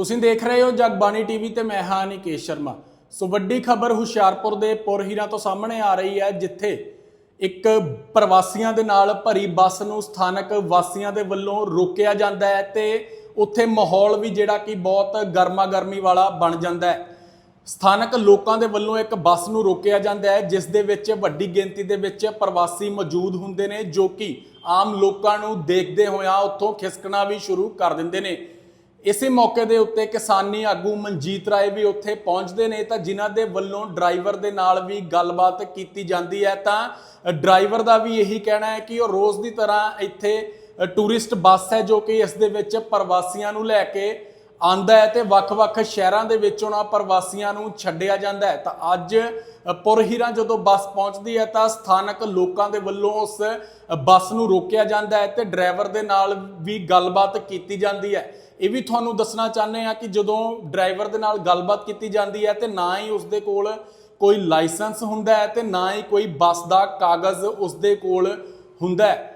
ਤੁਸੀਂ ਦੇਖ ਰਹੇ ਹੋ ਜਗਬਾਣੀ ਟੀਵੀ ਤੇ ਮੈਂ ਹਾਂ ਨਿਕੇਸ਼ ਸ਼ਰਮਾ। ਸੋ ਵੱਡੀ ਖਬਰ ਹੁਸ਼ਿਆਰਪੁਰ ਦੇ ਪੁਰਹੀਰਾਂ ਤੋਂ ਸਾਹਮਣੇ ਆ ਰਹੀ ਹੈ, ਜਿੱਥੇ ਇੱਕ ਪ੍ਰਵਾਸੀਆਂ ਦੇ ਨਾਲ ਭਰੀ ਬੱਸ ਨੂੰ ਸਥਾਨਕ ਵਾਸੀਆਂ ਦੇ ਵੱਲੋਂ ਰੋਕਿਆ ਜਾਂਦਾ ਹੈ ਤੇ ਉੱਥੇ ਮਾਹੌਲ ਵੀ ਜਿਹੜਾ ਕਿ ਬਹੁਤ ਗਰਮਾ ਗਰਮੀ ਵਾਲਾ ਬਣ ਜਾਂਦਾ ਹੈ। ਸਥਾਨਕ ਲੋਕਾਂ ਦੇ ਵੱਲੋਂ ਇੱਕ ਬੱਸ ਨੂੰ ਰੋਕਿਆ ਜਾਂਦਾ ਹੈ, ਜਿਸ ਦੇ ਵਿੱਚ ਵੱਡੀ ਗਿਣਤੀ ਦੇ ਵਿੱਚ ਪ੍ਰਵਾਸੀ ਮੌਜੂਦ ਹੁੰਦੇ ਨੇ, ਜੋ ਕਿ ਆਮ ਲੋਕਾਂ ਨੂੰ ਦੇਖਦੇ ਹੋਇਆਂ ਉੱਥੋਂ ਖਿਸਕਣਾ ਵੀ ਸ਼ੁਰੂ ਕਰ ਦਿੰਦੇ ਨੇ। ਇਸੇ ਮੌਕੇ ਦੇ ਉੱਤੇ ਕਿਸਾਨੀ ਆਗੂ ਮਨਜੀਤ ਰਾਏ ਵੀ ਉੱਥੇ ਪਹੁੰਚਦੇ ਨੇ ਤਾਂ ਜਿਨ੍ਹਾਂ ਦੇ ਵੱਲੋਂ ਡਰਾਈਵਰ ਦੇ ਨਾਲ ਵੀ ਗੱਲਬਾਤ ਕੀਤੀ ਜਾਂਦੀ ਹੈ ਤਾਂ ਡਰਾਈਵਰ ਦਾ ਵੀ ਇਹੀ ਕਹਿਣਾ ਹੈ ਕਿ ਉਹ ਰੋਜ਼ ਦੀ ਤਰ੍ਹਾਂ ਇੱਥੇ ਟੂਰਿਸਟ ਬੱਸ ਹੈ ਜੋ ਕਿ ਇਸ ਦੇ ਵਿੱਚ ਪ੍ਰਵਾਸੀਆਂ ਨੂੰ ਲੈ ਕੇ ਆਂਦਾ ਹੈ ਤੇ ਵੱਖ-ਵੱਖ ਸ਼ਹਿਰਾਂ ਦੇ ਵਿੱਚ ਉਹਨਾਂ ਪ੍ਰਵਾਸੀਆਂ ਨੂੰ ਛੱਡਿਆ ਜਾਂਦਾ ਹੈ। ਤਾਂ ਅੱਜ ਅ, ਪੁਰਹੀਰਾਂ ਜਦੋਂ ਬੱਸ ਪਹੁੰਚਦੀ ਹੈ ਤਾਂ ਸਥਾਨਕ ਲੋਕਾਂ ਦੇ ਵੱਲੋਂ ਉਸ ਬੱਸ ਨੂੰ ਰੋਕਿਆ ਜਾਂਦਾ ਹੈ ਤੇ ਡਰਾਈਵਰ ਦੇ ਨਾਲ ਵੀ ਗੱਲਬਾਤ ਕੀਤੀ ਜਾਂਦੀ ਹੈ। ਇਹ ਵੀ ਤੁਹਾਨੂੰ ਦੱਸਣਾ ਚਾਹੁੰਦੇ ਆ ਕਿ ਜਦੋਂ ਡਰਾਈਵਰ ਦੇ ਨਾਲ ਗੱਲਬਾਤ ਕੀਤੀ ਜਾਂਦੀ ਹੈ ਤੇ ਨਾ ਹੀ ਉਸਦੇ ਕੋਲ ਕੋਈ ਲਾਇਸੈਂਸ ਹੁੰਦਾ ਹੈ ਤੇ ਨਾ ਹੀ ਕੋਈ ਬੱਸ ਦਾ ਕਾਗਜ਼ ਉਸਦੇ ਕੋਲ ਹੁੰਦਾ ਹੈ।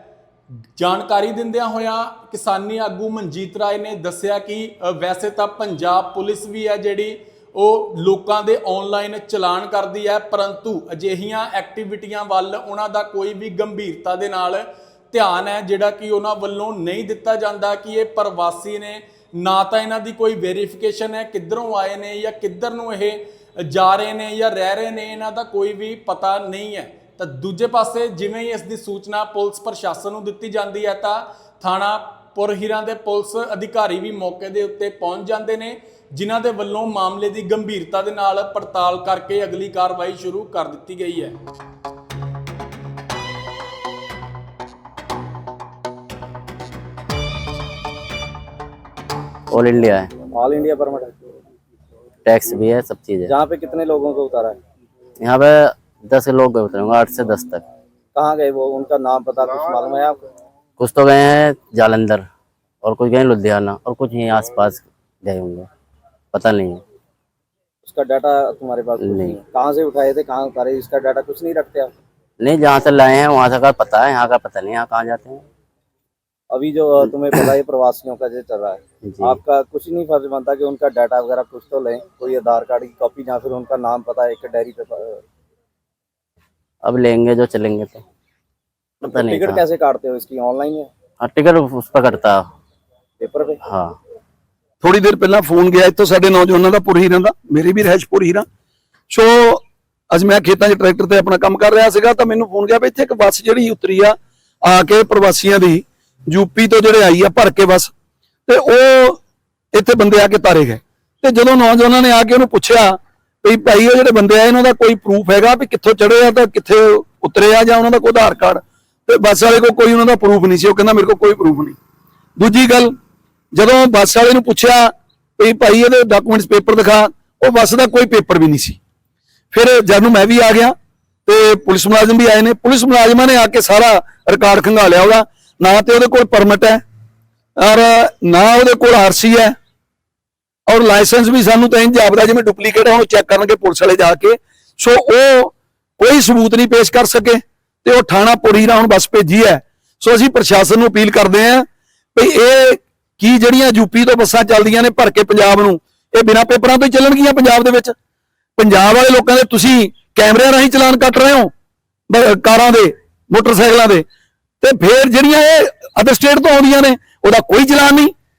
ਜਾਣਕਾਰੀ ਦਿੰਦਿਆਂ ਹੋਇਆਂ ਕਿਸਾਨੀ ਆਗੂ ਮਨਜੀਤ ਰਾਏ ਨੇ ਦੱਸਿਆ ਕਿ ਵੈਸੇ ਤਾਂ ਪੰਜਾਬ ਪੁਲਿਸ ਵੀ ਹੈ ਜਿਹੜੀ ਉਹ ਲੋਕਾਂ ਦੇ ਆਨਲਾਈਨ ਚਲਾਨ ਕਰਦੀ ਹੈ, ਪਰੰਤੂ ਅਜਿਹੀਆਂ ਐਕਟੀਵਿਟੀਆਂ ਵੱਲ ਉਹਨਾਂ ਦਾ ਕੋਈ ਵੀ ਗੰਭੀਰਤਾ ਦੇ ਨਾਲ ਧਿਆਨ ਹੈ, ਜਿਹੜਾ ਕਿ ਉਹਨਾਂ ਵੱਲੋਂ ਨਹੀਂ ਦਿੱਤਾ ਜਾਂਦਾ ਕਿ ਇਹ ਪ੍ਰਵਾਸੀ ਨੇ ਨਾ ਤਾਂ ਇਹਨਾਂ ਦੀ ਕੋਈ ਵੈਰੀਫਿਕੇਸ਼ਨ ਹੈ ਕਿੱਧਰੋਂ ਆਏ ਨੇ ਜਾਂ ਕਿੱਧਰ ਨੂੰ ਇਹ ਜਾ ਰਹੇ ਨੇ ਜਾਂ ਰਹਿ ਰਹੇ ਨੇ, ਇਹਨਾਂ ਦਾ ਕੋਈ ਵੀ ਪਤਾ ਨਹੀਂ ਹੈ। ਤਾਂ ਦੂਜੇ ਪਾਸੇ ਜਿਵੇਂ ਹੀ ਇਸ ਦੀ ਸੂਚਨਾ ਪੁਲਿਸ ਪ੍ਰਸ਼ਾਸਨ ਨੂੰ ਦਿੱਤੀ ਜਾਂਦੀ ਹੈ, ਤਾਂ ਥਾਣਾ ਪੁਰਹੀਰਾਂ ਦੇ ਪੁਲਿਸ ਅਧਿਕਾਰੀ ਵੀ ਮੌਕੇ ਦੇ ਉੱਤੇ ਪਹੁੰਚ ਜਾਂਦੇ ਨੇ, ਜਿਨ੍ਹਾਂ ਦੇ ਵੱਲੋਂ ਮਾਮਲੇ ਦੀ ਗੰਭੀਰਤਾ ਦੇ ਨਾਲ ਪੜਤਾਲ ਕਰਕੇ ਅਗਲੀ ਕਾਰਵਾਈ ਸ਼ੁਰੂ ਕਰ ਦਿੱਤੀ ਗਈ ਹੈ। ऑल इंडिया है। ऑल इंडिया परमिट है टैक्स भी है सब चीज़ है। जहाँ पे कितने लोगों को उतारा है? यहाँ पे दस लोग उतरेंगे आठ से दस तक। कहाँ गए वो? उनका नाम पता कुछ मालूम है आपको? कुछ तो गए हैं जालंधर और कुछ गए लुधियाना और कुछ यहीं आसपास गए होंगे। पता नहीं है। उसका डाटा तुम्हारे पास नहीं। नहीं। कहाँ से उठाए थे कहाँ उतारे इसका डाटा कुछ नहीं रखते आप? नहीं जहाँ से लाए हैं वहाँ से का पता है यहाँ का पता नहीं यहाँ कहाँ जाते हैं। अभी जो अ, तुम्हें पता है प्रवासियों का जो चल रहा है जी आपका कुछ नहीं फर्ज बनता कि उनका डाटा वगैरह कुछ तो लें कोई आधार कार्ड की कॉपी या फिर उनका नाम पता है एक डायरी पे प- अब लेंगे जो चलेंगे तो पता नहीं टिकट कहाँ। कैसे काटते हो इसकी ऑनलाइन है हाँ टिकट उस पर करता पेपर पे हाँ ਥੋੜੀ ਦੇਰ ਪਹਿਲਾਂ ਫੋਨ ਗਿਆ ਇੱਥੋਂ ਸਾਡੇ ਨੌਜਵਾਨਾਂ ਦਾ ਪੁਰਹੀਰਾਂ ਦਾ ਮੇਰੇ ਵੀ ਰਹਿਸ਼ ਪੁਰਹੀਰਾਂ ਸੋ ਅੱਜ ਮੈਂ ਖੇਤਾਂ 'ਚ ਟਰੈਕਟਰ ਤੇ ਆਪਣਾ ਕੰਮ ਕਰ ਰਿਹਾ ਸੀਗਾ ਤਾਂ ਮੈਨੂੰ ਫੋਨ ਗਿਆ ਵੀ ਇੱਥੇ ਇੱਕ ਬੱਸ ਜਿਹੜੀ ਉਤਰੀ ਆ ਆ ਕੇ ਪ੍ਰਵਾਸੀਆਂ ਦੀ ਯੂਪੀ ਤੋਂ ਜਿਹੜੇ ਆਈ ਆ ਭਰ ਕੇ ਬੱਸ, ਤੇ ਉਹ ਇੱਥੇ ਬੰਦੇ ਆ ਕੇ ਤਾਰੇ ਗਏ। ਤੇ ਜਦੋਂ ਨੌਜਵਾਨਾਂ ਨੇ ਆ ਕੇ ਉਹਨੂੰ ਪੁੱਛਿਆ ਵੀ ਭਾਈ ਉਹ ਜਿਹੜੇ ਬੰਦੇ ਆਏ, ਇਹਨਾਂ ਦਾ ਕੋਈ ਪ੍ਰੂਫ ਹੈਗਾ ਵੀ ਕਿੱਥੋਂ ਚੜੇ ਆ ਤਾਂ ਕਿੱਥੇ ਉਤਰੇ ਆ ਜਾਂ ਉਹਨਾਂ ਦਾ ਕੋਈ ਆਧਾਰ ਕਾਰਡ? ਤੇ ਬੱਸ ਵਾਲੇ ਕੋਲ ਕੋਈ ਉਹਨਾਂ ਦਾ ਪ੍ਰੂਫ ਨਹੀਂ ਸੀ, ਉਹ ਕਹਿੰਦਾ ਮੇਰੇ ਕੋਲ ਕੋਈ ਪ੍ਰੂਫ ਨਹੀਂ। ਦੂਜੀ ਗੱਲ, ਜਦੋਂ ਬੱਸ ਵਾਲੇ ਨੂੰ ਪੁੱਛਿਆ ਵੀ ਭਾਈ ਇਹਦੇ ਡਾਕੂਮੈਂਟਸ ਪੇਪਰ ਦਿਖਾ, ਉਹ ਬੱਸ ਦਾ ਕੋਈ ਪੇਪਰ ਵੀ ਨਹੀਂ ਸੀ। ਫਿਰ ਜਦ ਨੂੰ ਮੈਂ ਵੀ ਆ ਗਿਆ ਤੇ ਪੁਲਿਸ ਮੁਲਾਜ਼ਮ ਵੀ ਆਏ ਨੇ, ਪੁਲਿਸ ਮੁਲਾਜ਼ਮਾਂ ਨੇ ਆ ਕੇ ਸਾਰਾ ਰਿਕਾਰਡ ਖੰਗਾਲਿਆ ਉਹਦਾ। ਨਾ ਤੇ ਉਹਦੇ ਕੋਲ ਪਰਮਿਟ ਹੈ ਔਰ ਨਾ ਉਹਦੇ ਕੋਲ ਆਰਸੀ ਹੈ ਔਰ ਲਾਇਸੈਂਸ ਵੀ ਸਾਨੂੰ ਤਾਂ ਇੰਜ ਜਾਪਦਾ ਜਿਵੇਂ ਡੁਪਲੀਕੇਟ ਹੈ, ਉਹ ਚੈੱਕ ਕਰਨਗੇ ਪੁਲਿਸ ਵਾਲੇ ਜਾ ਕੇ। ਸੋ ਉਹ ਕੋਈ ਸਬੂਤ ਨਹੀਂ ਪੇਸ਼ ਕਰ ਸਕੇ ਤੇ ਉਹ ਥਾਣਾ ਪੁਰੀਰਾ ਹੁਣ ਬੱਸ ਭੇਜੀ ਹੈ। ਸੋ ਅਸੀਂ ਪ੍ਰਸ਼ਾਸਨ ਨੂੰ ਅਪੀਲ ਕਰਦੇ ਹਾਂ ਵੀ ਇਹ ਕੀ ਜਿਹੜੀਆਂ ਯੂਪੀ ਤੋਂ ਬੱਸਾਂ ਚੱਲਦੀਆਂ ਨੇ ਭਰ ਕੇ ਪੰਜਾਬ ਨੂੰ, ਇਹ ਬਿਨਾਂ ਪੇਪਰਾਂ ਤੋਂ ਹੀ ਚੱਲਣਗੀਆਂ ਪੰਜਾਬ ਦੇ ਵਿੱਚ? ਪੰਜਾਬ ਵਾਲੇ ਲੋਕਾਂ ਦੇ ਤੁਸੀਂ ਕੈਮਰਿਆਂ ਰਾਹੀਂ ਚਲਾਨ ਕੱਟ ਰਹੇ ਹੋ ਕਾਰਾਂ ਦੇ, ਮੋਟਰਸਾਈਕਲਾਂ ਦੇ। ਤੇ ਫੇਰ ਜਿਹੜੀਆਂ ਇਹ ਅਦਰ ਸਟੇਟ ਤੋਂ ਆਉਂਦੀਆਂ ਨੇ ਉਹਦਾ ਕੋਈ ਚਲਾਨ ਨਹੀਂ।